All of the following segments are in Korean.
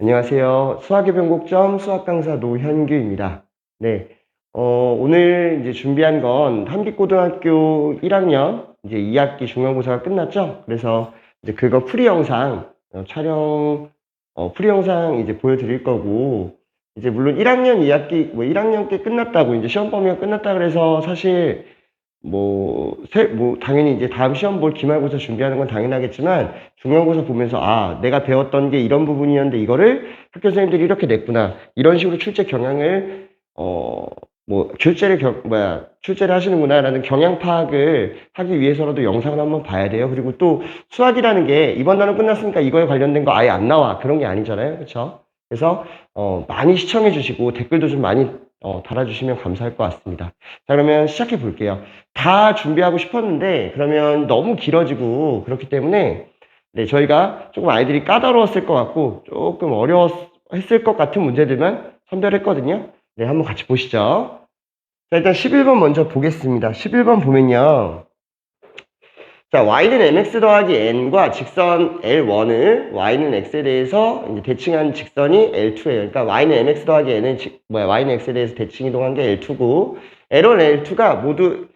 안녕하세요. 수학의 변곡점 수학 강사 노현규입니다. 네. 어, 오늘 이제 준비한 건 한빛고등학교 1학년 이제 2학기 중간고사가 끝났죠? 그래서 이제 그거 풀이 영상 어, 촬영 어, 풀이 영상 이제 보여드릴 거고 이제 물론 1학년 2학기 뭐 1학년 때 끝났다고 이제 시험 범위가 끝났다 그래서 사실 뭐, 세, 뭐, 당연히 이제 다음 시험 볼 기말고사 준비하는 건 당연하겠지만, 중간고사 보면서, 아, 내가 배웠던 게 이런 부분이었는데, 이거를 학교 선생님들이 이렇게 냈구나. 이런 식으로 출제 경향을, 어, 뭐, 출제를, 겨, 뭐야, 출제를 하시는구나. 라는 경향 파악을 하기 위해서라도 영상을 한번 봐야 돼요. 그리고 또, 수학이라는 게, 이번 단원 끝났으니까 이거에 관련된 거 아예 안 나와. 그런 게 아니잖아요. 그쵸? 그래서, 어, 많이 시청해 주시고, 댓글도 좀 많이, 어, 달아주시면 감사할 것 같습니다. 자, 그러면 시작해 볼게요. 다 준비하고 싶었는데 그러면 너무 길어지고 그렇기 때문에 네, 저희가 조금 아이들이 까다로웠을 것 같고 조금 어려웠을 것 같은 문제들만 선별했거든요. 네, 한번 같이 보시죠. 자, 일단 11번 먼저 보겠습니다. 11번 보면요. 자, y는 mx 더하기 n과 직선 L1을 y는 x에 대해서 대칭한 직선이 L2예요. 그러니까 y는 mx 더하기 n은 직- 뭐야, y는 x에 대해서 대칭 이동한 게 L2고 L1, L2가 모두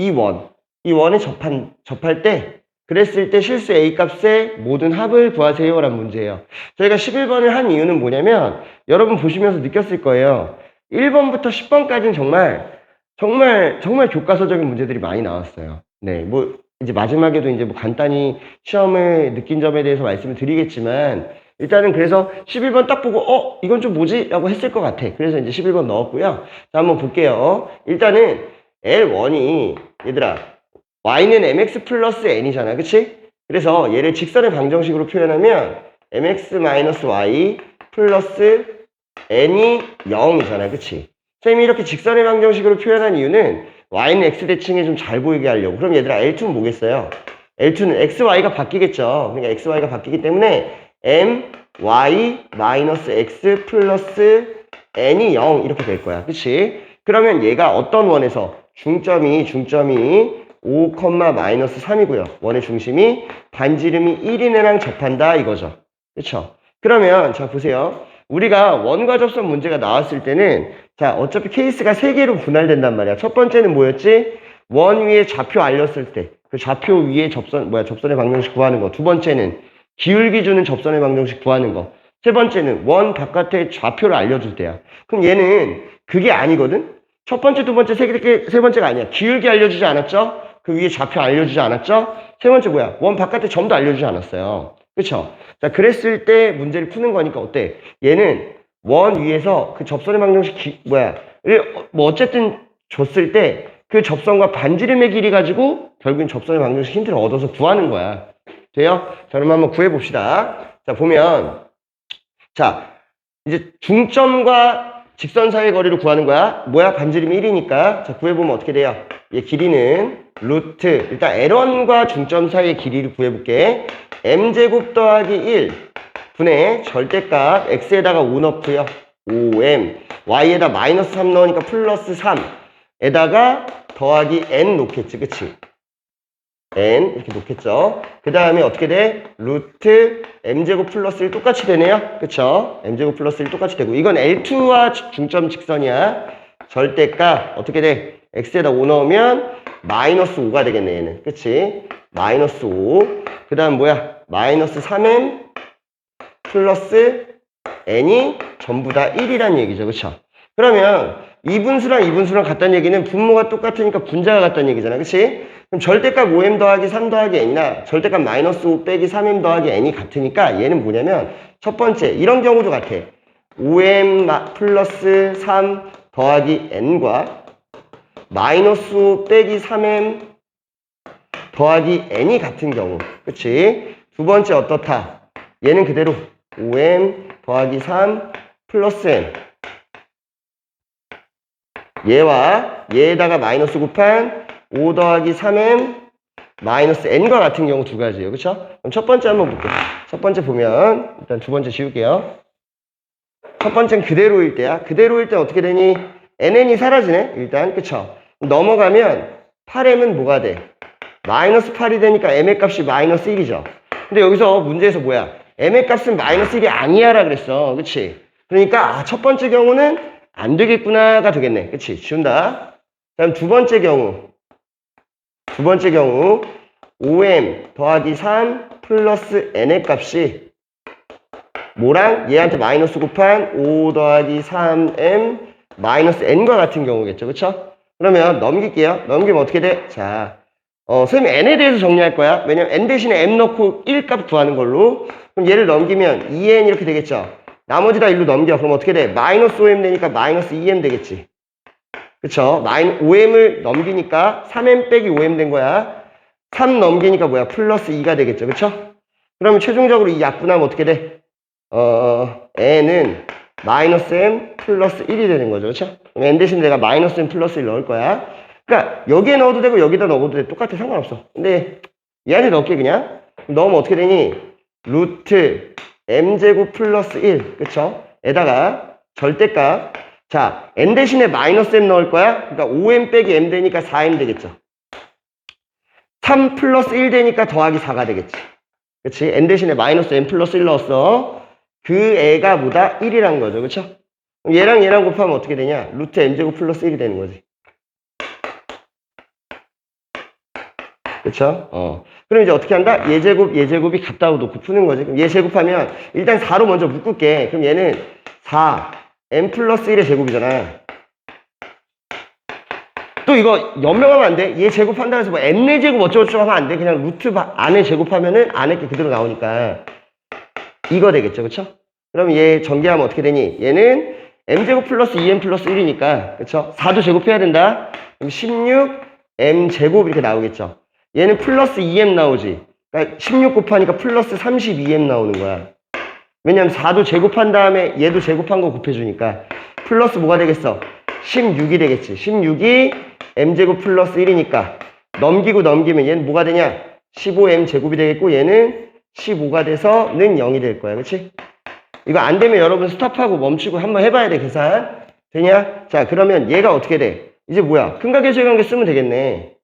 이 원, 이 원에 접한, 접할 때, 그랬을 때 실수 A 값의 모든 합을 구하세요 라는 문제예요. 저희가 11번을 한 이유는 뭐냐면, 여러분 보시면서 느꼈을 거예요. 1번부터 10번까지는 정말, 정말, 정말 교과서적인 문제들이 많이 나왔어요. 네, 뭐, 이제 마지막에도 이제 뭐 간단히 시험을 느낀 점에 대해서 말씀을 드리겠지만, 일단은 그래서 11번 딱 보고, 어, 이건 좀 뭐지? 라고 했을 것 같아. 그래서 이제 11번 넣었고요. 자, 한번 볼게요. 일단은, L1이 얘들아 y는 mx 플러스 n이잖아 그치? 그래서 얘를 직선의 방정식으로 표현하면 mx 마이너스 y 플러스 n이 0이잖아 그치? 선생님이 이렇게 직선의 방정식으로 표현한 이유는 y는 x 대칭에 좀잘 보이게 하려고 그럼 얘들아 L2는 뭐겠어요? L2는 xy가 바뀌겠죠 그러니까 xy가 바뀌기 때문에 m y 마이너스 x 플러스 n이 0 이렇게 될 거야 그치? 그러면 얘가 어떤 원에서 중점이 중점이 5, 마이너스 3이고요. 원의 중심이 반지름이 1인 애랑 접한다 이거죠. 그렇죠? 그러면 자 보세요. 우리가 원과 접선 문제가 나왔을 때는 자 어차피 케이스가 세 개로 분할된단 말이야. 첫 번째는 뭐였지? 원 위에 좌표 알렸을 때 그 좌표 위에 접선 뭐야 접선의 방정식 구하는 거. 두 번째는 기울기 주는 접선의 방정식 구하는 거. 세 번째는 원 바깥에 좌표를 알려줄 때야. 그럼 얘는 그게 아니거든? 첫 번째, 두 번째, 세, 개, 세 번째가 아니야. 기울기 알려주지 않았죠? 그 위에 좌표 알려주지 않았죠? 세 번째 뭐야? 원 바깥에 점도 알려주지 않았어요. 그쵸? 자, 그랬을 때 문제를 푸는 거니까 어때? 얘는 원 위에서 그 접선의 방정식 기, 뭐야? 뭐 어쨌든 줬을 때 그 접선과 반지름의 길이 가지고 결국엔 접선의 방정식 힌트를 얻어서 구하는 거야. 돼요? 자, 그럼 한번 구해봅시다. 자, 보면 자, 이제 중점과 직선 사이의 거리를 구하는 거야. 뭐야? 반지름이 1이니까. 자, 구해보면 어떻게 돼요? 얘 길이는 루트. 일단 L1과 중점 사이의 길이를 구해볼게. m제곱 더하기 1 분의 절대값 x에다가 5 넣고요. 5m. y에다 마이너스 3 넣으니까 플러스 3 에다가 더하기 n 놓겠지. 그치? N 이렇게 놓겠죠. 그 다음에 어떻게 돼? 루트 m제곱 플러스 1 똑같이 되네요. 그쵸? m제곱 플러스 1 똑같이 되고 이건 L2와 중점 직선이야. 절대값 어떻게 돼? x에다 5 넣으면 마이너스 5가 되겠네 얘는. 그치? 마이너스 5. 그 다음 뭐야? 마이너스 3m 플러스 n이 전부 다 1이란 얘기죠. 그쵸? 그러면 이분수랑 이분수랑 같다는 얘기는 분모가 똑같으니까 분자가 같다는 얘기잖아. 그치? 그럼 절대값 5m 더하기 3 더하기 n이나 절대값 마이너스 5 빼기 3m 더하기 n이 같으니까 얘는 뭐냐면 첫 번째 이런 경우도 같아. 5m 마- 플러스 3 더하기 n과 마이너스 5 빼기 3m 더하기 n이 같은 경우. 그치? 두 번째 어떻다? 얘는 그대로 5m 더하기 3 플러스 n 얘와 얘에다가 마이너스 곱한 5 더하기 3m 마이너스 n과 같은 경우 두 가지예요. 그쵸? 그럼 첫 번째 한번 볼게요. 첫 번째 보면 일단 두 번째 지울게요. 첫 번째는 그대로일 때야. 그대로일 때 어떻게 되니? nn이 사라지네. 일단 그쵸? 넘어가면 8m은 뭐가 돼? 마이너스 8이 되니까 m의 값이 마이너스 1이죠. 근데 여기서 문제에서 뭐야? m의 값은 마이너스 1이 아니야라 그랬어. 그치? 그러니까 아, 첫 번째 경우는 안 되겠구나가 되겠네. 그치? 지운다. 다음 두 번째 경우. 두 번째 경우 5m 더하기 3 플러스 n의 값이 뭐랑 얘한테 마이너스 곱한 5 더하기 3m 마이너스 n과 같은 경우겠죠. 그쵸? 그러면 넘길게요. 넘기면 어떻게 돼? 자, 어, 선생님 n에 대해서 정리할 거야. 왜냐면 n 대신에 m 넣고 1값 구하는 걸로. 그럼 얘를 넘기면 2n 이렇게 되겠죠. 나머지 다 1로 넘겨. 그럼 어떻게 돼? 마이너스 5m 되니까 마이너스 2m 되겠지. 그쵸? 마이 5m을 넘기니까 3m 빼기 5m 된 거야. 3 넘기니까 뭐야? 플러스 2가 되겠죠. 그쵸? 그러면 최종적으로 이 약분하면 어떻게 돼? 어, n은 마이너스 m 플러스 1이 되는 거죠. 그쵸? 그럼 n 대신 내가 마이너스 m 플러스 1 넣을 거야. 그러니까 여기에 넣어도 되고 여기다 넣어도 돼. 똑같아. 상관없어. 근데 얘한테 넣을게 그냥. 넣으면 어떻게 되니? 루트 m제곱 플러스 1. 그쵸? 에다가 절대값. 자, n 대신에 마이너스 m 넣을 거야. 그러니까 5m 빼기 m 되니까 4m 되겠죠. 3 플러스 1 되니까 더하기 4가 되겠지. 그치? n 대신에 마이너스 m 플러스 1 넣었어. 그 애가 뭐다? 1이란 거죠. 그쵸? 얘랑 얘랑 곱하면 어떻게 되냐? 루트 m제곱 플러스 1이 되는 거지. 그쵸? 어. 그럼 이제 어떻게 한다? 예제곱, 예제곱이 같다고 놓고 푸는 거지. 그럼 얘 제곱하면 일단 4로 먼저 묶을게. 그럼 얘는 4, m 플러스 1의 제곱이잖아. 또 이거 연명하면 안 돼. 얘 제곱한다 해서 뭐 m네 제곱 어쩌고저쩌고 하면 안 돼. 그냥 루트 바- 안에 제곱하면은 안에 게 그대로 나오니까 이거 되겠죠. 그쵸? 그럼 얘 전개하면 어떻게 되니? 얘는 m제곱 플러스 2m 플러스 1이니까 그쵸? 4도 제곱해야 된다. 그럼 16 m제곱 이렇게 나오겠죠. 얘는 플러스 2m 나오지. 그러니까 16 곱하니까 플러스 32m 나오는 거야. 왜냐면 4도 제곱한 다음에 얘도 제곱한 거 곱해주니까 플러스 뭐가 되겠어? 16이 되겠지. 16이 m제곱 플러스 1이니까 넘기고 넘기면 얘는 뭐가 되냐? 15m 제곱이 되겠고 얘는 15가 돼서는 0이 될 거야. 그치? 이거 안 되면 여러분 스탑하고 멈추고 한번 해봐야 돼, 계산. 되냐? 자, 그러면 얘가 어떻게 돼? 이제 뭐야? 근각계수의 관계 쓰면 되겠네.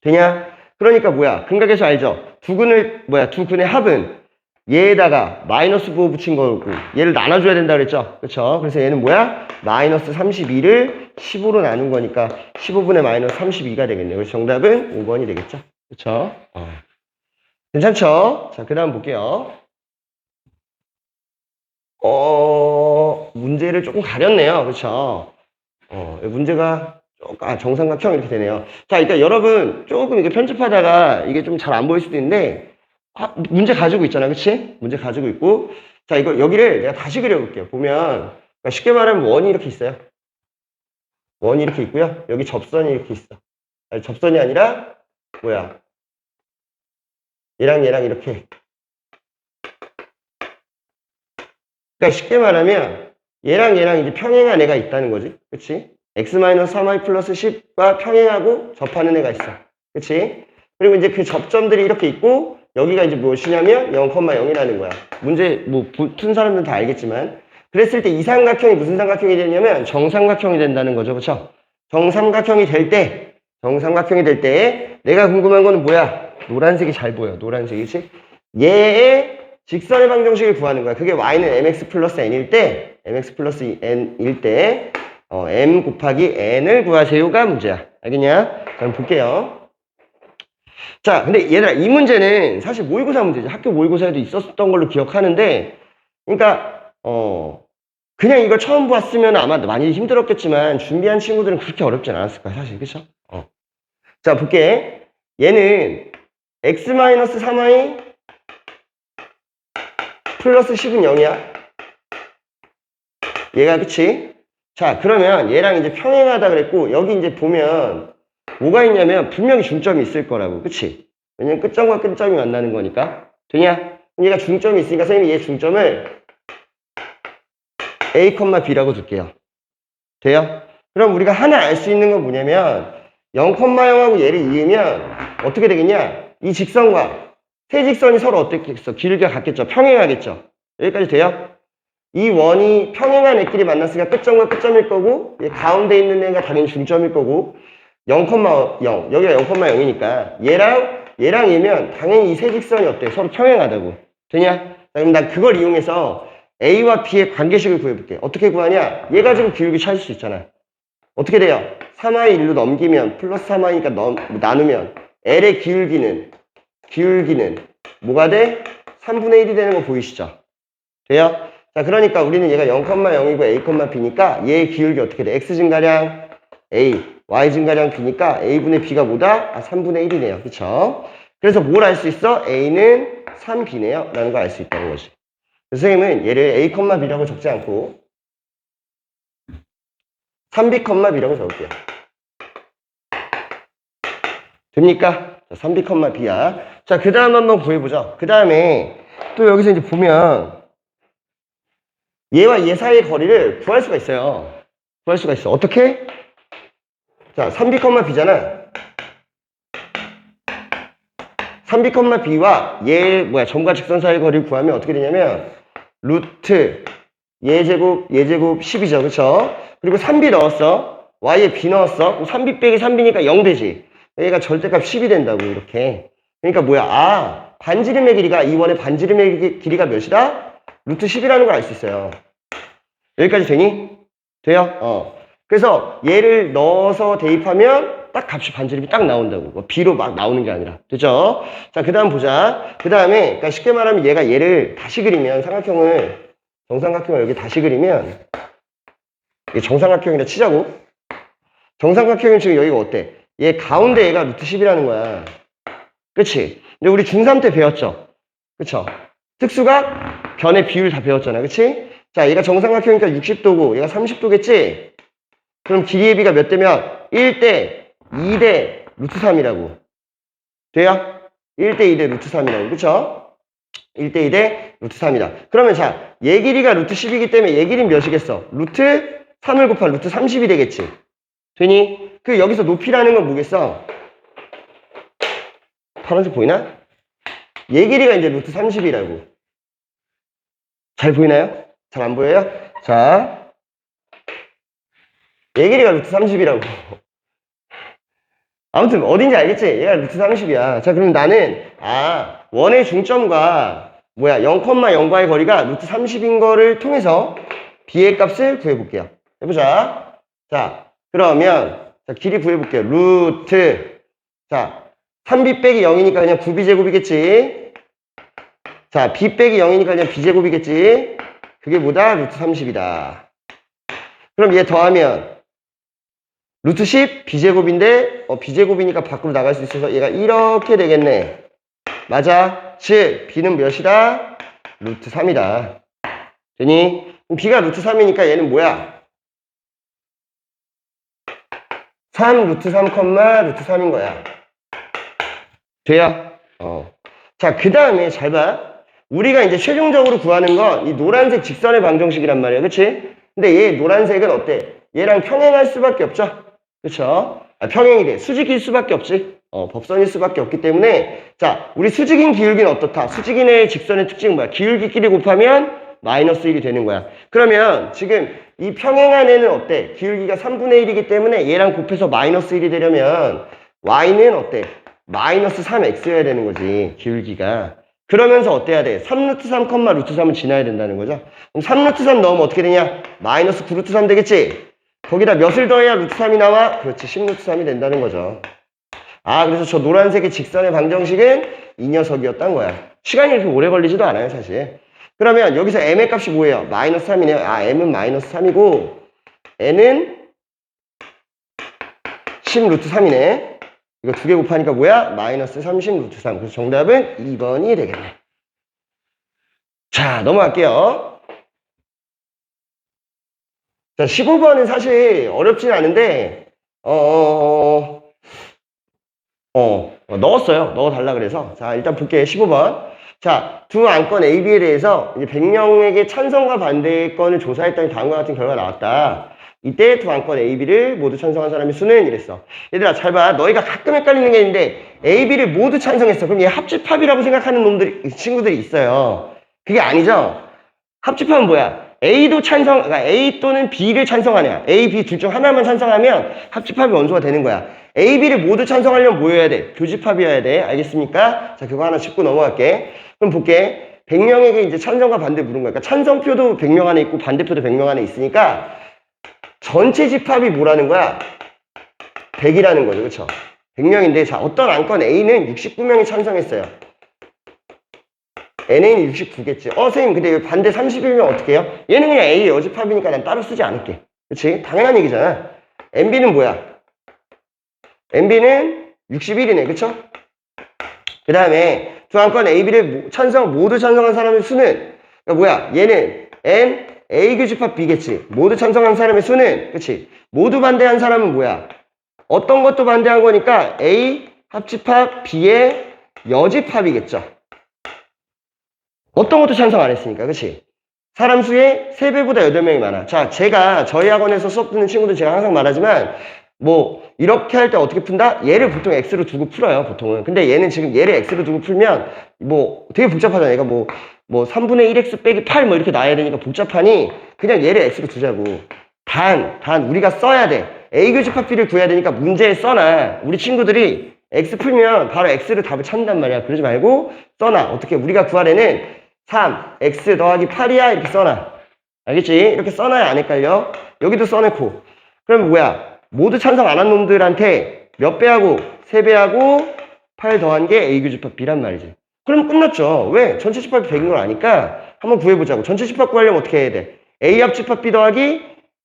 되냐? 그러니까 뭐야? 근각계수 알죠? 두 근을, 뭐야? 두 근의 합은 얘에다가 마이너스 9 붙인 거고 얘를 나눠줘야 된다 그랬죠? 그쵸? 그래서 얘는 뭐야? 마이너스 32를 15로 나눈 거니까 15분의 마이너스 32가 되겠네요. 그래서 정답은 5번이 되겠죠? 그쵸? 어. 괜찮죠? 자, 그 다음 볼게요. 어, 문제를 조금 가렸네요. 그쵸? 어, 문제가 아, 정삼각형 이렇게 되네요. 자, 그러니까 여러분 조금 이게 편집하다가 이게 좀 잘 안 보일 수도 있는데 아, 문제 가지고 있잖아. 그치? 문제 가지고 있고. 자, 이거, 여기를 내가 다시 그려볼게요. 보면, 그러니까 쉽게 말하면 원이 이렇게 있어요. 원이 이렇게 있고요. 여기 접선이 이렇게 있어. 아니, 접선이 아니라, 뭐야. 얘랑 얘랑 이렇게. 그러니까 쉽게 말하면, 얘랑 얘랑 이제 평행한 애가 있다는 거지. 그치? x-3y 플러스 10과 평행하고 접하는 애가 있어. 그치? 그리고 이제 그 접점들이 이렇게 있고, 여기가 이제 무엇이냐면 0,0이라는 거야. 문제 뭐 푼 사람들은 다 알겠지만 그랬을 때 이 삼각형이 무슨 삼각형이 되냐면 정삼각형이 된다는 거죠. 그렇죠? 정삼각형이 될 때, 정삼각형이 될 때 내가 궁금한 거는 뭐야? 노란색이 잘 보여. 노란색이지? 얘의 직선의 방정식을 구하는 거야. 그게 y는 mx 플러스 n일 때, mx 플러스 n일 때 어, m 곱하기 n을 구하세요가 문제야. 알겠냐? 그럼 볼게요. 자, 근데 얘들아, 이 문제는 사실 모의고사 문제지. 학교 모의고사에도 있었던 걸로 기억하는데, 그러니까, 어, 그냥 이걸 처음 보았으면 아마 많이 힘들었겠지만, 준비한 친구들은 그렇게 어렵진 않았을 거야, 사실. 그쵸? 어. 자, 볼게. 얘는, x-3y 플러스 10은 0이야. 얘가, 그치? 자, 그러면 얘랑 이제 평행하다 그랬고, 여기 이제 보면, 뭐가 있냐면 분명히 중점이 있을 거라고 그치? 왜냐면 끝점과 끝점이 만나는 거니까 되냐? 얘가 중점이 있으니까 선생님이 얘 중점을 A, B라고 둘게요 돼요? 그럼 우리가 하나 알 수 있는 건 뭐냐면 0,0하고 얘를 이으면 어떻게 되겠냐? 이 직선과 세 직선이 서로 어떻겠어? 길게 같겠죠? 평행하겠죠? 여기까지 돼요? 이 원이 평행한 애끼리 만났으니까 끝점과 끝점일 거고 얘 가운데 있는 애가 당연히 중점일 거고 0,0 여기가 0,0이니까 얘랑 얘랑 얘면 당연히 이 세 직선이 어때? 서로 평행하다고 되냐? 그럼 난 그걸 이용해서 A와 B의 관계식을 구해볼게. 어떻게 구하냐? 얘 가지고 기울기 찾을 수 있잖아. 어떻게 돼요? 3i 1로 넘기면 플러스 3i니까 넘, 나누면 L의 기울기는 기울기는 뭐가 돼? 3분의 1이 되는 거 보이시죠? 돼요? 자 그러니까 우리는 얘가 0,0이고 a, b니까 얘의 기울기 어떻게 돼? x 증가량 a, y 증가량 b니까 a분의 b가 뭐다? 아 3분의 1이네요. 그쵸? 그래서 뭘 알 수 있어? a는 3b네요. 라는 걸 알 수 있다는 거지. 선생님은 얘를 a, b라고 적지 않고 3b, b라고 적을게요. 됩니까? 자, 3b, b야. 자, 그 다음 한번 구해보죠. 그 다음에 또 여기서 이제 보면 얘와 얘 사이의 거리를 구할 수가 있어요. 구할 수가 있어. 어떻게? 자, 3b, b잖아. 3b, b와 얘 뭐야 점과 직선 사이의 거리를 구하면 어떻게 되냐면 루트 예제곱 예제곱 10이죠. 그쵸? 그리고 3b 넣었어. y에 b 넣었어. 3b 빼기 3b니까 0 되지. 얘가 절대값 10이 된다고 이렇게. 그러니까 뭐야? 아 반지름의 길이가 이 원의 반지름의 기- 길이가 몇이다? 루트 10이라는 걸 알 수 있어요. 여기까지 되니? 돼요? 어. 그래서 얘를 넣어서 대입하면 딱 값이 반지름이 딱 나온다고. 뭐 B로 막 나오는 게 아니라. 됐죠? 자, 그 다음 보자. 그 다음에, 그러니까 쉽게 말하면 얘가 얘를 다시 그리면 삼각형을, 정삼각형을 여기 다시 그리면, 이게 정삼각형이라 치자고. 정삼각형은 지금 여기가 어때? 얘 가운데 얘가 루트 10이라는 거야. 그치? 근데 우리 중3 때 배웠죠? 그쵸? 특수각, 변의 비율 다 배웠잖아. 그치? 자, 얘가 정삼각형이니까 60도고, 얘가 30도겠지? 그럼 길이의 비가 몇 대면? 1대 2대 루트 3이라고. 돼요? 1대 2대 루트 3이라고. 그쵸? 1대 2대 루트 3이다. 그러면 자, 얘 길이가 루트 10이기 때문에 얘 길이는 몇이겠어? 루트 3을 곱한 루트 30이 되겠지. 되니? 그 여기서 높이라는 건 뭐겠어? 파란색 보이나? 얘 길이가 이제 루트 30이라고. 잘 보이나요? 잘 안 보여요? 자. 얘 길이가 루트 30이라고. 아무튼 어딘지 알겠지? 얘가 루트 30이야. 자, 그럼 나는 아, 원의 중점과 뭐야, 0,0과의 거리가 루트 30인 거를 통해서 b의 값을 구해 볼게요. 해 보자. 자, 그러면 자, 길이 구해 볼게요. 루트 자, 3b 빼기 0이니까 그냥 9b제곱이겠지. 자, b 빼기 0이니까 그냥 b제곱이겠지. 그게 뭐다? 루트 30이다. 그럼 얘 더하면 루트 10 b제곱인데 어, b제곱이니까 밖으로 나갈 수 있어서 얘가 이렇게 되겠네. 맞아. 즉 b는 몇이다? 루트 3이다. 되니? b가 루트 3이니까 얘는 뭐야? 3 루트 3 컴마 루트 3인 거야. 돼요? 어. 자, 그 다음에 잘 봐. 우리가 이제 최종적으로 구하는 건 이 노란색 직선의 방정식이란 말이야. 그치? 근데 얘 노란색은 어때? 얘랑 평행할 수밖에 없죠? 아, 평행이 돼. 수직일 수밖에 없지? 어, 법선일 수밖에 없기 때문에 자, 우리 수직인 기울기는 어떻다? 수직인의 직선의 특징은 뭐야? 기울기끼리 곱하면 마이너스 1이 되는 거야. 그러면 지금 이 평행한 애는 어때? 기울기가 3분의 1이기 때문에 얘랑 곱해서 마이너스 1이 되려면 y는 어때? 마이너스 3x여야 되는 거지. 기울기가. 그러면서 어때야 돼? 3루트 3, 컴마 루트 3은 지나야 된다는 거죠. 그럼 3루트 3 넣으면 어떻게 되냐? 마이너스 9루트 3 되겠지? 거기다 몇을 더해야 루트 3이 나와? 그렇지, 10루트 3이 된다는 거죠. 아, 그래서 저 노란색의 직선의 방정식은 이 녀석이었단 거야. 시간이 이렇게 오래 걸리지도 않아요, 사실. 그러면 여기서 m의 값이 뭐예요? 마이너스 3이네요. 아, m은 마이너스 3이고, n은 10 루트 3이네. 이거 두 개 곱하니까 뭐야? 마이너스 30 루트 3. 그래서 정답은 2번이 되겠네. 자, 넘어갈게요. 자, 15번은 사실 어렵진 않은데, 어, 어, 어, 어, 넣었어요. 넣어달라 그래서. 자, 일단 볼게요. 15번. 자, 두 안건 AB에 대해서 이제 100명에게 찬성과 반대권을 조사했더니 다음과 같은 결과가 나왔다. 이때 두 안건 AB를 모두 찬성한 사람의 수는 이랬어. 얘들아, 잘 봐. 너희가 가끔 헷갈리는 게 있는데 AB를 모두 찬성했어. 그럼 얘 합집합이라고 생각하는 놈들이, 친구들이 있어요. 그게 아니죠? 합집합은 뭐야? A도 찬성, 그러니까 A 또는 B를 찬성하냐. A, B 둘 중 하나만 찬성하면 합집합이 원소가 되는 거야. A, B를 모두 찬성하려면 뭐 해야 돼? 교집합이어야 돼. 알겠습니까? 자, 그거 하나 짚고 넘어갈게. 그럼 볼게. 100명에게 이제 찬성과 반대 물은 거니까 찬성표도 100명 안에 있고 반대표도 100명 안에 있으니까 전체 집합이 뭐라는 거야? 100이라는 거죠. 그쵸? 100명인데 자 어떤 안건 A는 69명이 찬성했어요. NA는 69겠지. 어 선생님 근데 반대 31명 어떻게 해요? 얘는 그냥 A 여집합이니까 난 따로 쓰지 않을게. 그치? 당연한 얘기잖아. MB는 뭐야? MB는 61이네. 그쵸? 그 다음에 두 안건 A, B를 찬성, 모두 찬성한 사람의 수는 그러니까 뭐야? 얘는 N, A 교집합 B겠지. 모두 찬성한 사람의 수는 그치? 모두 반대한 사람은 뭐야? 어떤 것도 반대한 거니까 A 합집합 B의 여집합이겠죠. 어떤 것도 찬성 안 했으니까, 그치? 사람 수의 3배보다 8명이 많아. 자, 제가 저희 학원에서 수업 듣는 친구들 제가 항상 말하지만, 뭐, 이렇게 할 때 어떻게 푼다? 얘를 보통 X로 두고 풀어요, 보통은. 근데 얘는 지금 얘를 X로 두고 풀면, 뭐, 되게 복잡하잖아. 얘가 뭐, 뭐, 3분의 1X 빼기 8 뭐 이렇게 나와야 되니까 복잡하니, 그냥 얘를 X로 두자고. 단, 단, 우리가 써야 돼. A 교집합 B를 구해야 되니까 문제에 써놔. 우리 친구들이 X 풀면 바로 X를 답을 찾는단 말이야. 그러지 말고, 써놔. 어떻게, 우리가 구하래는 3, x 더하기 8이야 이렇게 써놔 알겠지? 이렇게 써놔야 안 헷갈려 여기도 써놓고 그럼 뭐야 모두 찬성 안 한 놈들한테 몇 배하고 3배하고 8 더한 게 A 교집합 B란 말이지 그럼 끝났죠 왜? 전체 집합이 100인 걸 아니까 한번 구해보자고 전체 집합 구하려면 어떻게 해야 돼? A 합 집합 B 더하기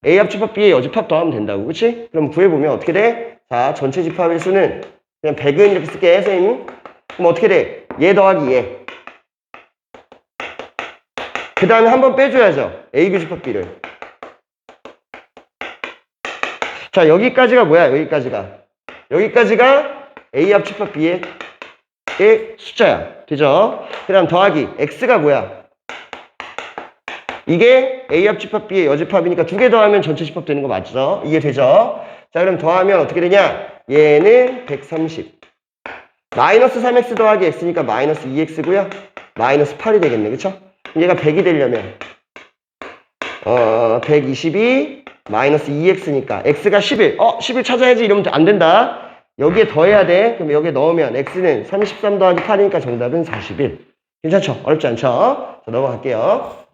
A 합 집합 B의 여집합 더하면 된다고 그치? 그럼 구해보면 어떻게 돼? 자 전체 집합의 수는 그냥 100은 이렇게 쓸게 선생님 그럼 어떻게 돼? 얘 더하기 얘 그 다음에 한 번 빼줘야죠. A 교집합 B를. 자, 여기까지가 뭐야? 여기까지가. 여기까지가 A 합집합 B의 의 숫자야. 되죠? 그 다음 더하기. X가 뭐야? 이게 A 합집합 B의 여집합이니까 두 개 더하면 전체 집합 되는 거 맞죠? 이게 되죠? 자, 그럼 더하면 어떻게 되냐? 얘는 130. 마이너스 3x 더하기 x니까 마이너스 2x고요. 마이너스 8이 되겠네. 그쵸? 얘가 100이 되려면. 어 122 마이너스 2x니까 x가 11 어 11 찾아야지. 이러면 안 된다. 여기에 더해야 돼. 그럼 여기에 넣으면 x는 33 더하기 8이니까 정답은 41 괜찮죠? 어렵지 않죠? 자, 넘어갈게요.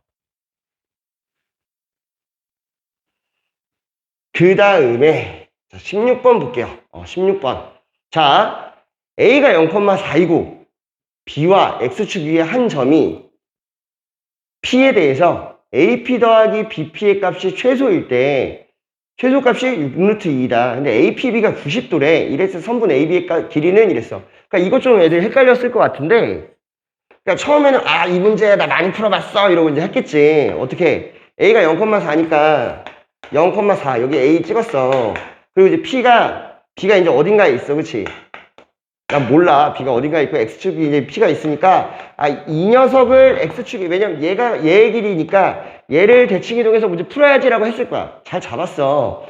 그 다음에 16번 볼게요. 어, 16번. 자 a가 0,4이고 b와 x축 위에 한 점이 P에 대해서 AP 더하기 BP의 값이 최소일 때 최소값이 6루트 2이다. 근데 APB가 90도래. 이래서 선분 AB의 길이는 이랬어. 그러니까 이것 좀 애들 헷갈렸을 것 같은데 그러니까 처음에는 아 이 문제 나 많이 풀어봤어 이러고 이제 했겠지. 어떻게 A가 0,4니까 0,4 여기 A 찍었어. 그리고 이제 P가 B가 이제 어딘가에 있어. 그치? 난 몰라. B가 어딘가에 있고 X축이 이제 P가 있으니까 아, 이 녀석을 X축이 왜냐면 얘가 얘의 길이니까 얘를 대칭 이동해서 문제 풀어야지라고 했을 거야. 잘 잡았어.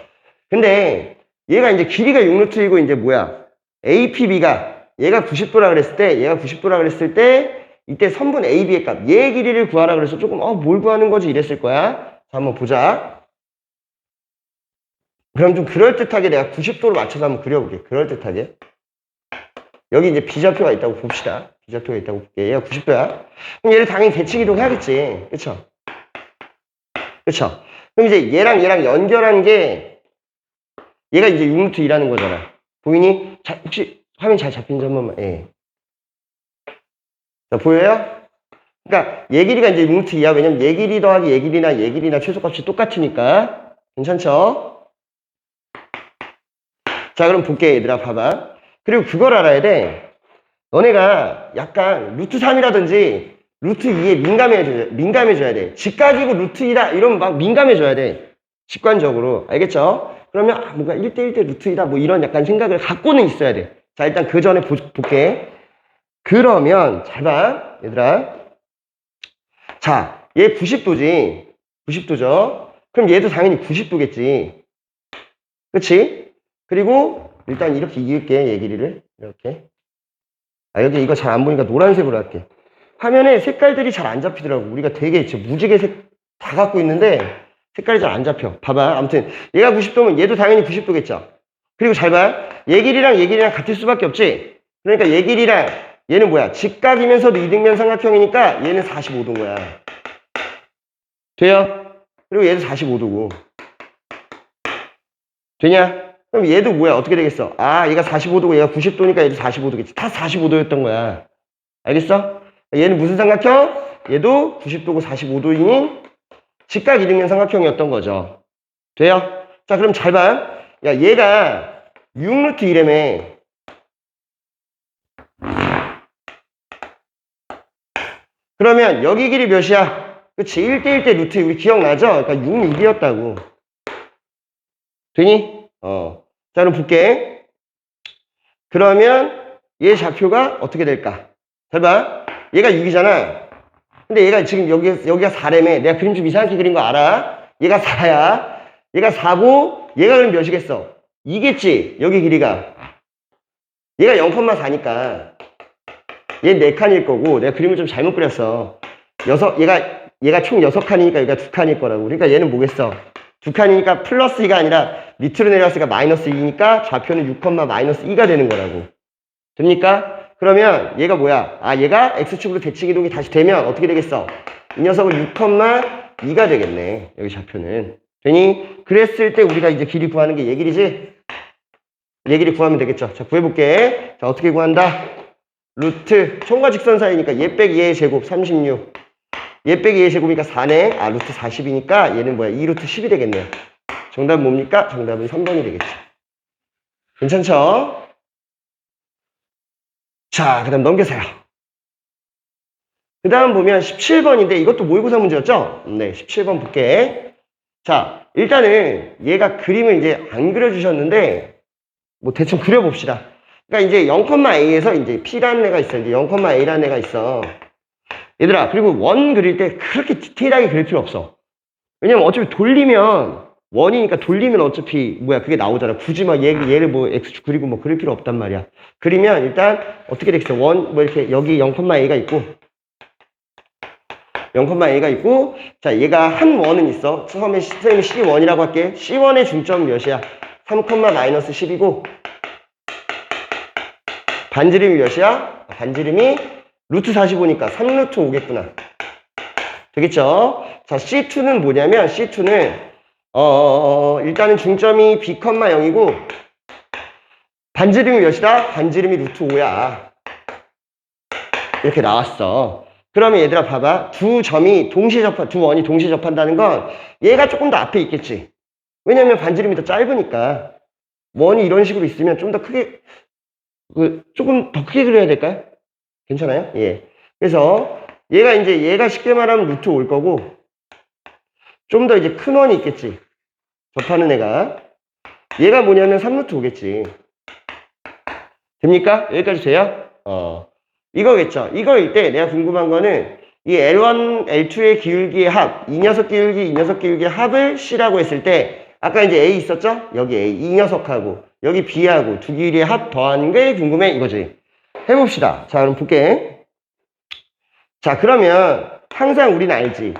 근데 얘가 이제 길이가 6루트이고 이제 뭐야? APB가 얘가 90도라 그랬을 때 얘가 90도라 그랬을 때 이때 선분 AB의 값 얘의 길이를 구하라 그래서 조금 어 뭘 구하는 거지 이랬을 거야. 자, 한번 보자. 그럼 좀 그럴듯하게 내가 90도로 맞춰서 한번 그려볼게. 그럴듯하게. 여기 이제 비좌표가 있다고 봅시다. 비좌표가 있다고 볼게. 얘가 90도야. 그럼 얘를 당연히 대칭 이동해야겠지. 그쵸? 그쵸? 그럼 이제 얘랑 얘랑 연결한 게 얘가 이제 6루트 2라는 거잖아. 보이니? 자, 혹시 화면 잘 잡힌지 한 번만, 예. 자, 보여요? 그러니까 얘 길이가 이제 6루트 2야. 왜냐면 얘 길이 더하기 얘 길이나 얘 길이나 최소값이 똑같으니까. 괜찮죠? 자, 그럼 볼게, 얘들아. 봐봐. 그리고 그걸 알아야 돼. 너네가 약간 루트 3이라든지 루트 2에 민감해줘야, 민감해줘야 돼. 직각이고 루트 2다 이러면 막 민감해줘야 돼. 직관적으로. 알겠죠? 그러면 아, 뭔가 1대1대 루트 2다 뭐 이런 약간 생각을 갖고는 있어야 돼. 자, 일단 그 전에 보, 볼게. 그러면 잘 봐. 얘들아. 자, 얘 90도지. 90도죠. 그럼 얘도 당연히 90도겠지. 그치? 그리고 일단 이렇게 이을게, 얘 길이를. 이렇게. 아, 여기 이거 잘 안 보니까 노란색으로 할게. 화면에 색깔들이 잘 안 잡히더라고. 우리가 되게 무지개 색 다 갖고 있는데 색깔이 잘 안 잡혀. 봐봐. 아무튼 얘가 90도면 얘도 당연히 90도겠죠. 그리고 잘 봐. 얘 길이랑 얘 길이랑 같을 수밖에 없지. 그러니까 얘 길이랑 얘는 뭐야? 직각이면서도 이등변 삼각형이니까 얘는 45도인 거야. 돼요? 그리고 얘도 45도고. 되냐? 그럼 얘도 뭐야? 어떻게 되겠어? 아, 얘가 45도고 얘가 90도니까 얘도 45도겠지. 다 45도였던 거야. 알겠어? 얘는 무슨 삼각형? 얘도 90도고 45도인 직각 이등변 삼각형이었던 거죠. 돼요? 자, 그럼 잘 봐. 야, 얘가 6루트 1엠에 그러면 여기 길이 몇이야? 그치? 1대1 대 루트 우리 기억나죠? 그러니까 6, 6이었다고. 되니? 어. 자, 그럼 볼게. 그러면 얘 좌표가 어떻게 될까? 잘 봐. 얘가 6이잖아. 근데 얘가 지금 여기, 여기가 4래매. 내가 그림 좀 이상하게 그린 거 알아? 얘가 4야. 얘가 4고, 얘가 그럼 몇이겠어? 2겠지? 여기 길이가. 얘가 0,4니까. 얘 4칸일 거고, 내가 그림을 좀 잘못 그렸어. 여섯, 얘가, 얘가 총 6칸이니까 얘가 2칸일 거라고. 그러니까 얘는 뭐겠어? 2칸이니까 플러스 2가 아니라 밑으로 내려왔으니까 마이너스 2니까 좌표는 6, 마이너스 2가 되는 거라고. 됩니까? 그러면 얘가 뭐야? 아, 얘가 X축으로 대칭 이동이 다시 되면 어떻게 되겠어? 이 녀석은 6, 2가 되겠네. 여기 좌표는. 되니? 그랬을 때 우리가 이제 길이 구하는 게 얘 길이지? 얘 길이 구하면 되겠죠. 자, 구해볼게. 자, 어떻게 구한다? 루트, 총과 직선 사이니까 얘 빼기 얘의 제곱 36. 얘 빼기 얘의 제곱이니까 4네. 아, 루트 40이니까 얘는 뭐야? 2루트 10이 되겠네요. 정답은 뭡니까? 정답은 3번이 되겠죠. 괜찮죠? 자, 그 다음 넘겨서요. 그 다음 보면 17번인데 이것도 모의고사 문제였죠? 네, 17번 볼게. 자, 일단은 얘가 그림을 이제 안 그려주셨는데 뭐 대충 그려봅시다. 그러니까 이제 0,a에서 이제 p라는 애가 있어. 이제 0,a라는 애가 있어. 얘들아, 그리고 원 그릴 때 그렇게 디테일하게 그릴 필요 없어. 왜냐면 어차피 돌리면 원이니까 돌리면 어차피 뭐야 그게 나오잖아. 굳이 막 얘, 얘를 뭐 x축 그리고 뭐 그릴 필요 없단 말이야. 그리면 일단 어떻게 되겠어? 원 뭐 이렇게 여기 0,a가 있고 0,a가 있고 자 얘가 한 원은 있어. 처음에 시- 선생님이 C1이라고 할게. C1의 중점 몇이야? 3, 마이너스 10이고 반지름이 몇이야? 반지름이 루트 45니까 3루트 5겠구나. 되겠죠? 자, C2는 뭐냐면, C2는, 어, 어, 어, 일단은 중점이 B, 0이고, 반지름이 몇이다? 반지름이 루트 5야. 이렇게 나왔어. 그러면 얘들아, 봐봐. 두 점이 동시에 접한, 두 원이 동시에 접한다는 건, 얘가 조금 더 앞에 있겠지. 왜냐면 반지름이 더 짧으니까. 원이 이런 식으로 있으면 좀 더 크게, 그, 조금 더 크게 그려야 될까요? 괜찮아요? 예. 그래서 얘가 이제 얘가 쉽게 말하면 루트 올 거고 좀 더 이제 큰 원이 있겠지. 접하는 애가. 얘가 뭐냐면 3루트 오겠지. 됩니까? 여기까지 돼요? 어. 이거겠죠. 이거일 때 내가 궁금한 거는 이 L1, L2의 기울기의 합, 이 녀석 기울기, 이 녀석 기울기의 합을 C라고 했을 때 아까 이제 A 있었죠? 여기 A, 이 녀석하고 여기 B하고 두 길이의 합 더하는 게 궁금해 이거지. 해봅시다. 자, 그럼 볼게. 자, 그러면 항상 우리는 알지.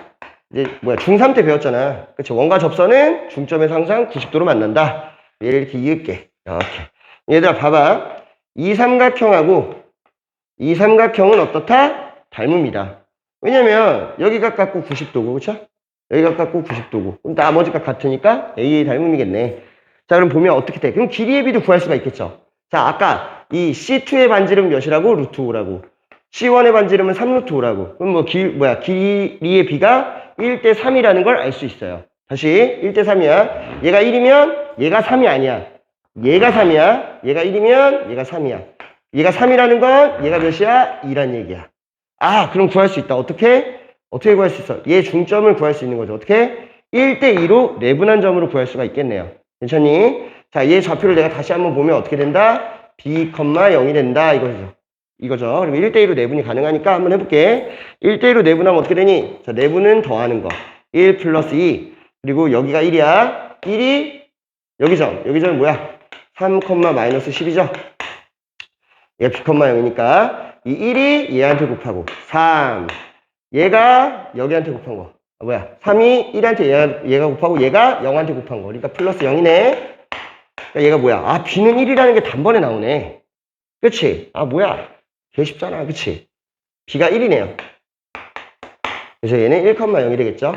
이제 뭐야 중3 때 배웠잖아. 그치? 원과 접선은 중점에서 항상 90도로 만난다. 얘를 이렇게 이을게. 이렇게. 얘들아 봐봐. 이 삼각형하고 이 삼각형은 어떻다? 닮습니다. 왜냐면 여기가 깎고 90도고 그쵸? 여기가 깎고 90도고 그럼 나머지가 같으니까 A의 닮음이겠네. 자 그럼 보면 어떻게 돼? 그럼 길이의 비도 구할 수가 있겠죠. 자 아까 이 C2의 반지름 몇이라고? 루트 5라고. C1의 반지름은 3루트 5라고. 그럼 뭐 길, 뭐야, 길이의 비가 1대 3이라는 걸 알 수 있어요. 다시 1대 3이야. 얘가 1이면 얘가 3이 아니야. 얘가 3이야. 얘가 1이면 얘가 3이야. 얘가 3이라는 건 얘가 몇이야? 2란 얘기야. 아, 그럼 구할 수 있다. 어떻게? 어떻게 구할 수 있어? 얘 중점을 구할 수 있는 거죠. 어떻게? 1대 2로 내분한 점으로 구할 수가 있겠네요. 괜찮니? 자, 얘 좌표를 내가 다시 한번 보면 어떻게 된다? b, 0이 된다. 이거죠. 이거죠. 그럼 1대1로 내분이 가능하니까 한번 해볼게. 1대1로 내분하면 어떻게 되니? 자, 내분은 더하는 거. 1 플러스 2. 그리고 여기가 1이야. 1이 여기죠. 여기저는 뭐야? 3, 마이너스 10이죠. 얘가 b, 0이니까 이 1이 얘한테 곱하고 3. 얘가 여기한테 곱한 거. 아, 뭐야? 3이 1한테 얘가, 얘가 곱하고 얘가 0한테 곱한 거. 그러니까 플러스 0이네. 그러니까 얘가 뭐야? 아, b는 1이라는 게 단번에 나오네. 그치? 아, 뭐야? 개 쉽잖아. 그치? b가 1이네요. 그래서 얘는 1,0이 되겠죠?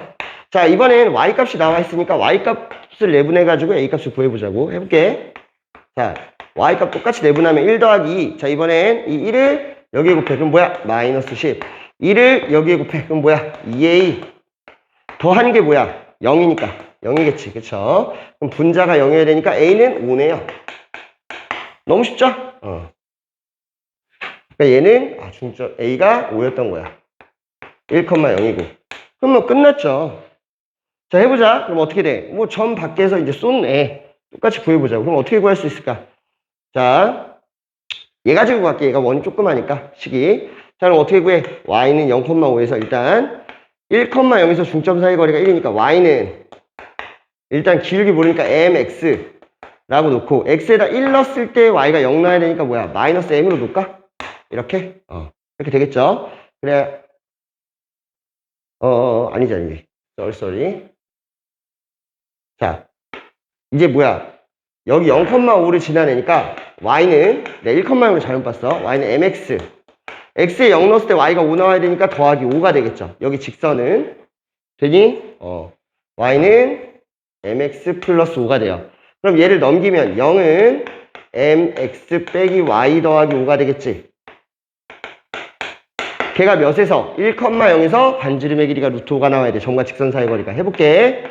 자, 이번엔 y 값이 나와 있으니까 y 값을 내분해가지고 a 값을 구해보자고. 해볼게. 자, y 값 똑같이 내분하면 1 더하기 2. 자, 이번엔 이 1을 여기에 곱해. 그럼 뭐야? 마이너스 10. 1을 여기에 곱해. 그럼 뭐야? 2a. 더하는 게 뭐야? 0이니까. 0이겠지. 그쵸? 그럼 분자가 0이어야 되니까 a는 5네요. 너무 쉽죠? 어. 그러니까 얘는 아, 중점 a가 5였던 거야. 1,0이고. 그럼 뭐 끝났죠. 자, 해보자. 그럼 어떻게 돼? 뭐 점 밖에서 이제 쏜 애. 똑같이 구해보자. 그럼 어떻게 구할 수 있을까? 자, 얘 가지고 갈게. 얘가 원이 조그마니까, 식이. 자, 그럼 어떻게 구해? y는 0,5에서 일단 1,0에서 중점 사이 거리가 1이니까 y는 일단 기울기 모르니까 mx 라고 놓고 x에다 1 넣었을 때 y가 0 나와야 되니까 뭐야? 마이너스 m으로 놓을까? 이렇게? 어. 이렇게 되겠죠? 그래. 어, 어, 어, 아니지, 아니지. 썰, 썰이. 자, 이제 뭐야? 여기 0,5를 지나내니까 y는 네, 1,0를 잘못 봤어. y는 mx. x에 0 넣었을 때 y가 5 나와야 되니까 더하기 5가 되겠죠. 여기 직선은 되니? 어. y는 mx 플러스 5가 돼요. 그럼 얘를 넘기면 0은 mx 빼기 y 더하기 5가 되겠지. 걔가 몇에서? 1,0에서 반지름의 길이가 루트 5가 나와야 돼. 점과 직선 사이 거리가. 해볼게.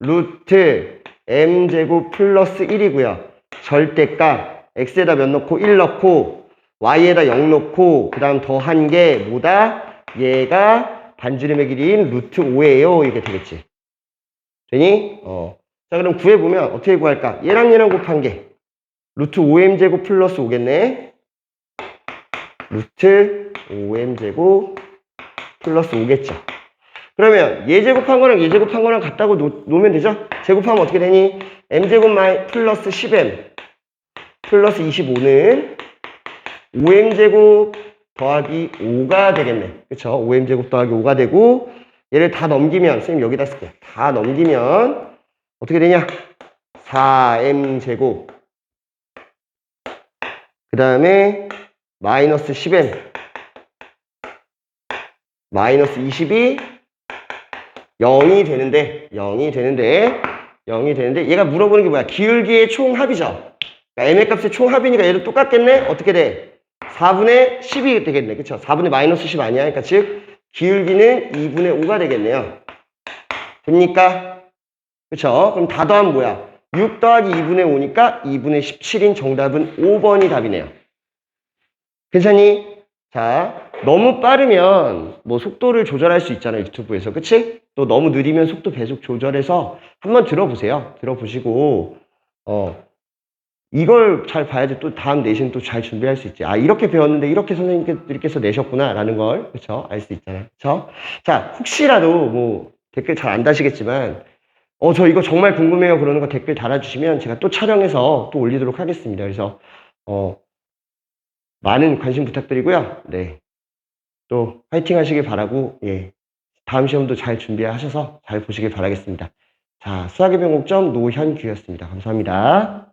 루트 m제곱 플러스 1이고요. 절대값 x에다 몇 넣고 1 넣고 y에다 0 넣고 그 다음 더한 게 뭐다? 얘가 반지름의 길이인 루트 5예요. 이렇게 되겠지. 되니? 어. 자 그럼 구해보면 어떻게 구할까? 얘랑 얘랑 곱한 게 루트 5m제곱 플러스 5겠네. 루트 5m제곱 플러스 5겠죠. 그러면 얘 제곱한 거랑 얘 제곱한 거랑 같다고 놓, 놓으면 되죠? 제곱하면 어떻게 되니? m제곱 마이 플러스 10m 플러스 25는 5m제곱 더하기 5가 되겠네. 그쵸? 5m제곱 더하기 5가 되고 얘를 다 넘기면 선생님 여기다 쓸게요. 다 넘기면 어떻게 되냐? 4m제곱 그 다음에 마이너스 10m 마이너스 20이 0이 되는데 0이 되는데 0이 되는데 얘가 물어보는 게 뭐야? 기울기의 총합이죠. 그러니까 m의 값의 총합이니까 얘도 똑같겠네? 어떻게 돼? 4분의 10이 되겠네. 그쵸? 4분의 마이너스 10 아니야? 그러니까 즉 기울기는 2분의 5가 되겠네요. 됩니까? 그쵸? 그럼 다 더하면 뭐야? 6 더하기 2분의 5니까 2분의 17인 정답은 5번이 답이네요. 괜찮니? 자, 너무 빠르면 뭐 속도를 조절할 수 있잖아요. 유튜브에서. 그치? 또 너무 느리면 속도 계속 조절해서 한번 들어보세요. 들어보시고, 어, 이걸 잘 봐야지 또 다음 내신 또 잘 준비할 수 있지. 아, 이렇게 배웠는데 이렇게 선생님께서 내셨구나. 라는 걸, 그쵸? 알 수 있잖아요. 그쵸? 자, 혹시라도 뭐 댓글 잘 안 다시겠지만, 어, 저 이거 정말 궁금해요. 그러는 거 댓글 달아주시면 제가 또 촬영해서 또 올리도록 하겠습니다. 그래서, 어, 많은 관심 부탁드리고요. 네. 또 화이팅 하시길 바라고, 예. 다음 시험도 잘 준비하셔서 잘 보시길 바라겠습니다. 자, 수학의 변곡점 노현규였습니다. 감사합니다.